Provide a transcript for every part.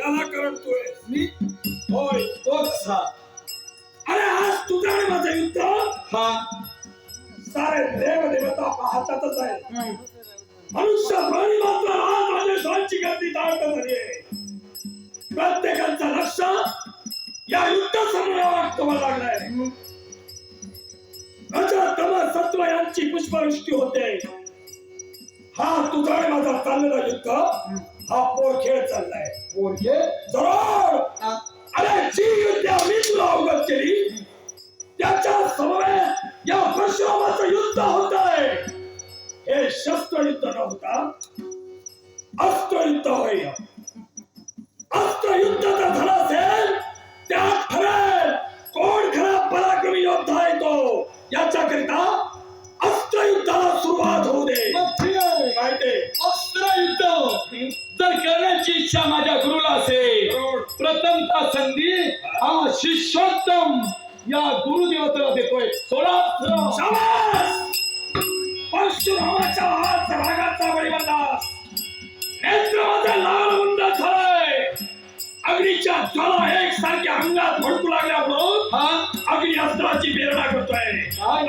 याला कारण तू आहेस मी होय तो कसा अरे आज तुझा आणि माझं युद्ध? हा. सारे देव देवता पाहतातच आहे. हम्म. मनुष्य प्राणी मात्र आज राजेश्वरांची गर्दी दाट झाली आहे प्रत्येकाचं लक्ष या युद्ध समरावर तुम्हाला लागलंय. रज तम सत्व यांची पुष्पवृष्टी होते. हा तुझा आणि माझा चाललेला युद्ध. हा पोर खेळ चाललाय. पोरगे जरूर हा. अरे जी युद्ध मी तुला अवगत केली त्याच्या समवेत या परशुरामाचं युद्ध होत आहे हे शस्त्र युद्ध न होता अस्त्र युद्ध होईल. अस्त्र युद्ध जर असेल प्रथमता संधी हा शिष्योत्तम या गुरुदेवतेला देतोय. सोळा! परशुरामाच्या हात रागाचा नेत्र माझा लाल बुंद झालाय. अग्नीच्या ज्वाला एकसारख्या अंगात भडकू लागल्या म्हणून हा? अग्नी अस्त्राची प्रेरणा करतोय काय?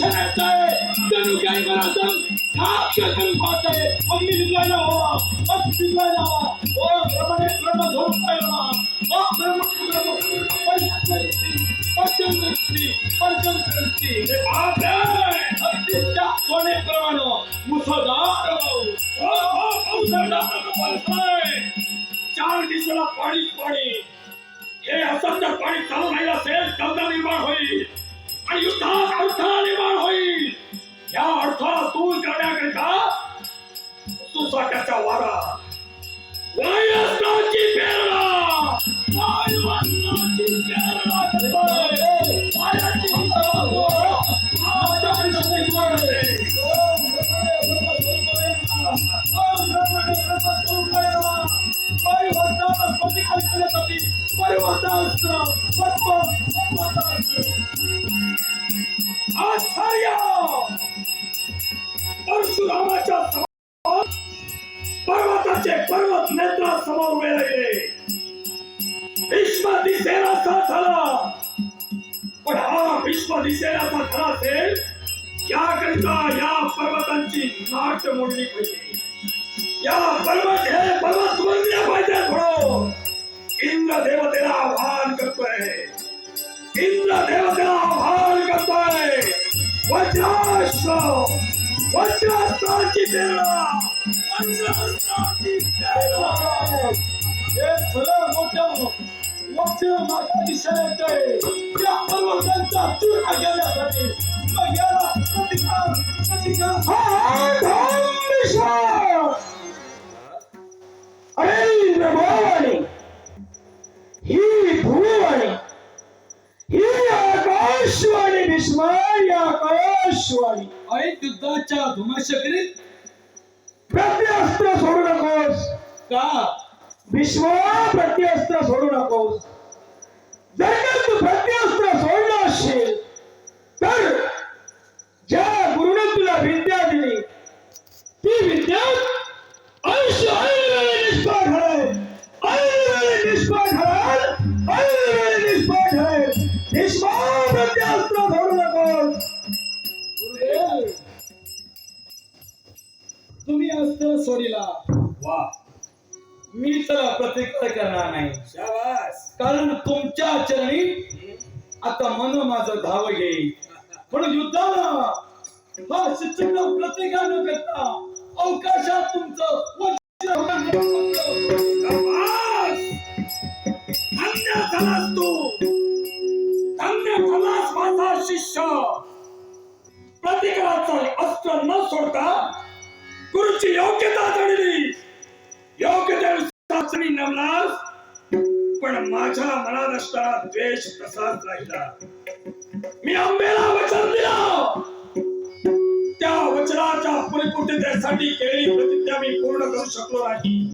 माझ्या दिशेने आहे जणू काय करायचं नाट्य करून पाहतंय अग्नी निघायला हवा अग्नी निघायला हवा ओ ब्रह्मणे ब्रह्म झोप पाहिला ओ ब्रह्म ब्रह्म पंचदृष्टी पंचदृष्टी पंचदृष्टी हे बाप रे! अग्नीच्या सोनेप्रमाणे मुसळधार हो, हो, पावसाळ्याचा कपाल आहे. चार दिवसाला पाणी पाणी सुसाट्याचा वारा वायुअस्त्राची प्रेरणा वायुअस्त्राची प्रेरणा करतोय. वाऱ्याची आश्चर्य परशुरामाच्या हा भीष्म असेल याकरिता या पर्वतांची नाट मोडली पाहिजे. या पर्वत हे पर्वत मोडल्या पाहिजे थोडं. इंद्र देवतेला आव्हान करतोय. इंद्र देवतेला आव्हान करतोय. वज्रास्त्र वज्रास्त्राची प्रेरणा वज्रास्त्राची प्रेरणा. अरे प्रभावाने ही भूवाणी ही आकाशवाणी भीष्मारी आकाशवाणी युद्धाच्या धुमाशकरीत प्रत्यस्त्र सोडू नकोस का भीष्मा प्रत्यस्त्र सोडू नकोस जर का तू प्रत्यस्त्र सोडलं असेल तर ज्या गुरुने तुला विद्या दिली ती विद्या आयुष्य ऐनवेळी निष्फळ ठरेल. ऐनवेळी निष्फळ ठरेल. ऐनवेळी निष्फळ ठरेल. निष्फळ प्रत्यस्त्र सोडू नकोस. तुम्ही अस्त्र सोडिला. वा. मी तर प्रतिकार करणार नाही. कारण तुमच्या चरणी आता मन माझं धाव घेईल. पण युद्धाला हा शिक्षण प्रतिकार न करता अवकाशात तुमचं शिष्य. प्रतिकाराचं अस्त्र न सोडता गुरुची योग्यता जाणली योग्यतेनुसार पण माझ्या मनात असणारा द्वेष तसाच राहिला. मी आंबेला वचन दिला. त्या वचनाच्या परिपूर्णतेसाठी केलेली प्रतिज्ञा मी पूर्ण करू शकलो नाही.